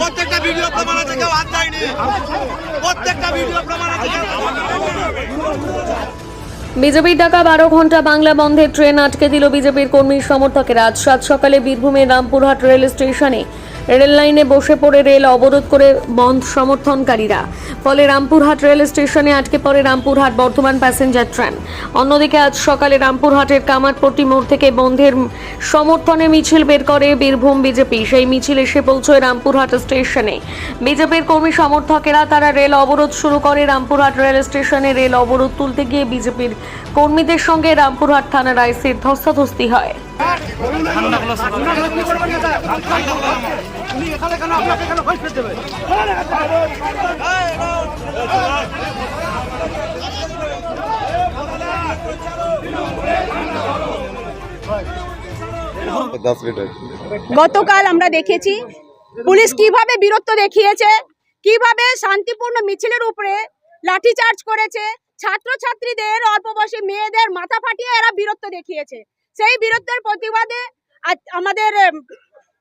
প্রত্যেকটা ভিডিও প্রমাণ আছে, কেউ হাত দেয়নি প্রত্যেকটা ভিডিও প্রমাণ আছে। বিজেপির ডাকা বারো ঘণ্টা বাংলা বন্ধের ট্রেন আটকে দিল বিজেপির কর্মী সমর্থকেরা আজ সাত সকালে বীরভূমের রামপুরহাট রেল স্টেশনে রেল লাইনে বসে পড়ে রেল অবরোধ করে বন্ধ সমর্থনকারীরা। ফলে রামপুরহাট রেল স্টেশনে আটকে পড়ে রামপুরহাট বর্ধমান প্যাসেঞ্জার ট্রেন। অন্যদিকে আজ সকালে রামপুরহাটের কামারপট্টি মোড় থেকে বন্ধের সমর্থনে মিছিল বের করে বীরভূম বিজেপি। সেই মিছিল এসে পৌঁছয় রামপুরহাট স্টেশনে। বিজেপির কর্মী সমর্থকেরা তারা রেল অবরোধ শুরু করে রামপুরহাট রেল স্টেশনে রেল অবরোধ তুলতে গিয়ে বিজেপির কর্মীদের সঙ্গে রামপুরহাট থানার আইসির ধস্তাধস্তি হয়। গতকাল আমরা দেখেছি পুলিশ কীভাবে বীরত্ব দেখিয়েছে কীভাবে শান্তিপূর্ণ মিছিলের উপরে লাঠিচার্জ করেছে। ছাত্রছাত্রীদের অল্প বয়সী মেয়েদের মাথা ফাটিয়ে এরা বীরত্ব দেখিয়েছে। সেই বীরত্বের প্রতিবাদে আমাদের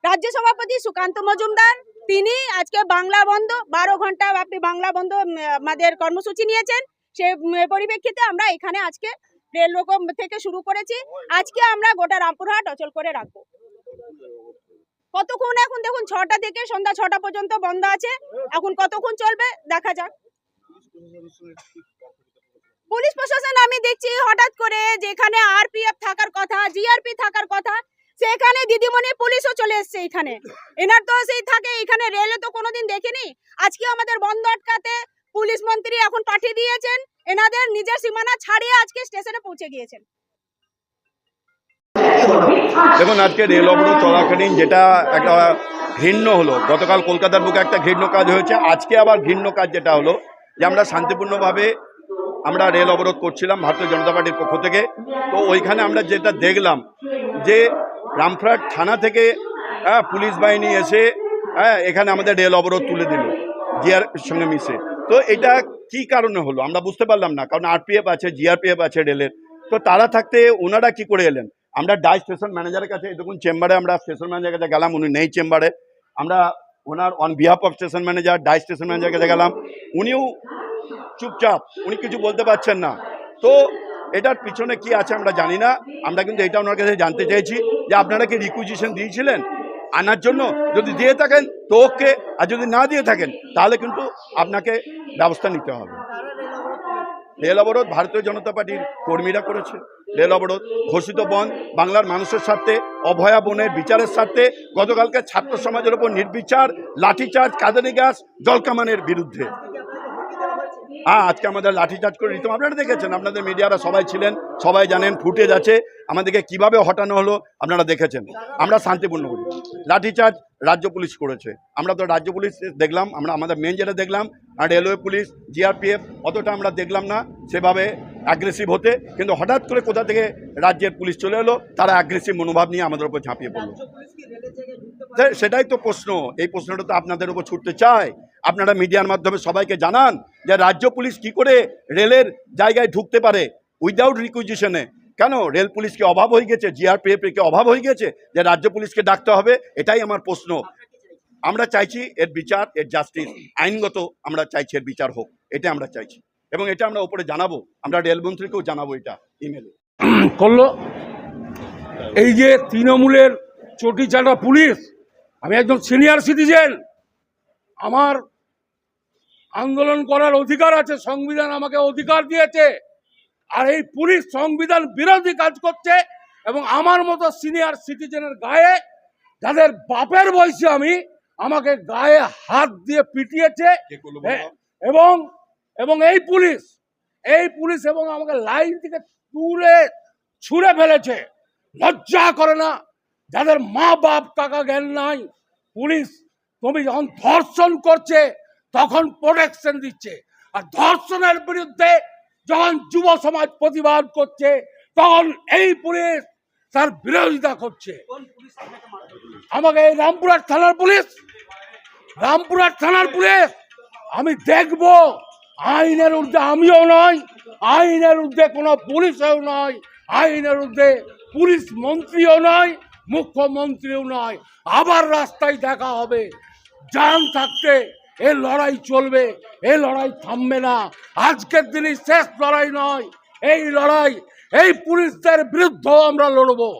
রাজ্য সভাপতি সুকান্ত মজুমদার, তিনি আজকে বাংলা বন্ধ, বারো ঘণ্টা ব্যাপী বাংলা বন্ধ আমাদের কর্মসূচি নিয়েছেন। সে পরিপ্রেক্ষিতে আমরা এখানে আজকে রেল রকম থেকে শুরু করেছি। আজকে আমরা গোটা রামপুরহাট অচল করে রাখব। কতক্ষণ এখন? দেখুন, ছটা থেকে সন্ধ্যা ছটা পর্যন্ত বন্ধ আছে। এখন কতক্ষণ চলবে? দেখা যাক। পুলিশ প্রশাসন, আমি দেখছি হঠাৎ করে যেখানে আরপিএফ থাকার কথা জিআরপি থাকার কথা, সেখানে দিদিমণি পুলিশও চলে এসছে এখানে। এনার তো সেই থাকে, এখানে রেলে তো কোনোদিন দেখিনি। আজকে আমাদের বন্ধ আটকাতে পুলিশ মন্ত্রী এখন পাঠিয়ে দিয়েছেন। এনাদের নিজের সীমানা ছাড়িয়ে আজকে স্টেশনে পৌঁছে গিয়েছেন। দেখুন, আজকে রেল অবরোধ চলাকালীন যেটা একটা ঘৃণ্য হলো, গতকাল কলকাতার বুকে একটা ঘৃণ্য কাজ হয়েছে, আজকে আবার ঘৃণ্য কাজ যেটা হলো, যে আমরা শান্তিপূর্ণভাবে আমরা রেল অবরোধ করছিলাম ভারতীয় জনতা পার্টির পক্ষ থেকে। তো ওইখানে আমরা যেটা দেখলাম যে রামপুরহাট থানা থেকে হ্যাঁ, পুলিশ বাহিনী এসে হ্যাঁ এখানে আমাদের রেল অবরোধ তুলে দিল জিআর সঙ্গে মিশে। তো এটা কি কারণে হলো? আমরা বুঝতে পারলাম না কারণ আরপিএফ আছে জিআরপিএফ আছে রেলের। তো তারা থাকতে ওনারা কি করে এলেন? আমরা ডাই স্টেশন ম্যানেজারের কাছে দেখুন চেম্বারে আমরা স্টেশন ম্যানেজারের কাছে গেলাম উনি নেই চেম্বারে। আমরা ওনার on behalf of station manager die station ম্যানেজারের কাছে গেলাম। উনিও চুপচাপ, উনি কিছু বলতে পারছেন না। তো এটার পিছনে কি আছে আমরা জানি না। আমরা কিন্তু এটা ওনার কাছে জানতে চাইছি যে আপনারা কি রিকুইজিশন দিয়েছিলেন? আনার জন্য যদি দিয়ে থাকেন, তো ওকে, আর যদি না দিয়ে থাকেন, তাহলে কিন্তু আপনাকে ব্যবস্থা নিতে হবে। রেল অবরোধ ভারতীয় জনতা পার্টির কর্মীরা করেছে। রেল অবরোধ ঘোষিত বন বাংলার মানুষের স্বার্থে, অভয়া বনের বিচারের স্বার্থে, গতকালকে ছাত্র সমাজের ওপর নির্বিচার, লাঠিচার্জ, কাদানি গ্যাস জলকামানের বিরুদ্ধে। হ্যাঁ আজকে আমাদের লাঠিচার্জ করে নিতাম। আপনারা দেখেছেন আপনাদের মিডিয়ারা সবাই ছিলেন সবাই জানেন ফুটেজ আছে। আমাদেরকে কীভাবে হটানো হলো আপনারা দেখেছেন। আমরা শান্তিপূর্ণ করি। লাঠিচার্জ রাজ্য পুলিশ করেছে। আমরা তো রাজ্য পুলিশ দেখলাম আমরা আমাদের মেন যেটা দেখলাম আর রেলওয়ে পুলিশ জিআরপিএফ অতটা আমরা দেখলাম না সেভাবে অ্যাগ্রেসিভ হতে। কিন্তু হঠাৎ করে কোথা থেকে রাজ্যের পুলিশ চলে এলো তারা অ্যাগ্রেসিভ মনোভাব নিয়ে আমাদের উপর ঝাঁপিয়ে পড়ল। সেটাই তো প্রশ্ন। এই প্রশ্নটা তো আপনাদের উপর ছুটতে চায়। আপনারা মিডিয়ার মাধ্যমে সবাইকে জানান যে রাজ্য পুলিশ কি করে রেলের জায়গায় ঢুকতে পারে উইদাউট রিকুইজিশনে কেন? রেল পুলিশকে অভাব হয়ে গেছে জিআরপিএফ কে অভাব হয়ে গেছে যে রাজ্য পুলিশকে ডাকতে হবে? এটাই আমার প্রশ্ন। আমরা চাইছি এর বিচার, এর জাস্টিস আইনগত আমরা চাইছি এর বিচার হোক। এটা আমরা চাইছি। এবং এটা আমরা উপরে জানাব। আমরা রেলমন্ত্রীকেও জানাব এটা ইমেলে করল। এই যে তৃণমূলের চটি চাটা পুলিশ, আমি একজন সিনিয়র সিটিজেন আমার আন্দোলন করার অধিকার আছে সংবিধান আমাকে অধিকার দিয়েছে। আর এই পুলিশ সংবিধান বিরোধী কাজ করছে এবং আমার মতো সিনিয়র সিটিজেনের গায়ে যাদের বাপের বয়সী আমি আমাকে গায়ে হাত দিয়ে পিটিয়েছে। এবং এবং এই পুলিশ এই পুলিশ এবং আমাকে লাইন থেকে তুলে ছুঁড়ে ফেলেছে। লজ্জা করে না যাদের মা বাপ টাকা জ্ঞান নাই পুলিশ তুমি যখন ধর্ষণ করছে তখন প্রোটেকশন দিচ্ছে। আর ধর্ষণের বিরুদ্ধে যখন যুব সমাজ প্রতিবাদ করছে তখন এই পুলিশ তার বিরোধিতা করছে। আমাকে এই রামপুরহাট থানার পুলিশ রামপুরহাট থানার পুলিশ আমি দেখব। আইনের ঊর্ধ্বে আমিও নয় আইনের ঊর্ধ্বে কোনো পুলিশেও নয় আইনের ঊর্ধ্বে পুলিশ মন্ত্রীও নয় মুখ্যমন্ত্রীও নয় আবার রাস্তায় দেখা হবে। জান থাকতে এ লড়াই চলবে, এ লড়াই থামবে না। আজকের দিনই শেষ লড়াই নয়, এই লড়াই, এই পুলিশদের বিরুদ্ধেও আমরা লড়বো।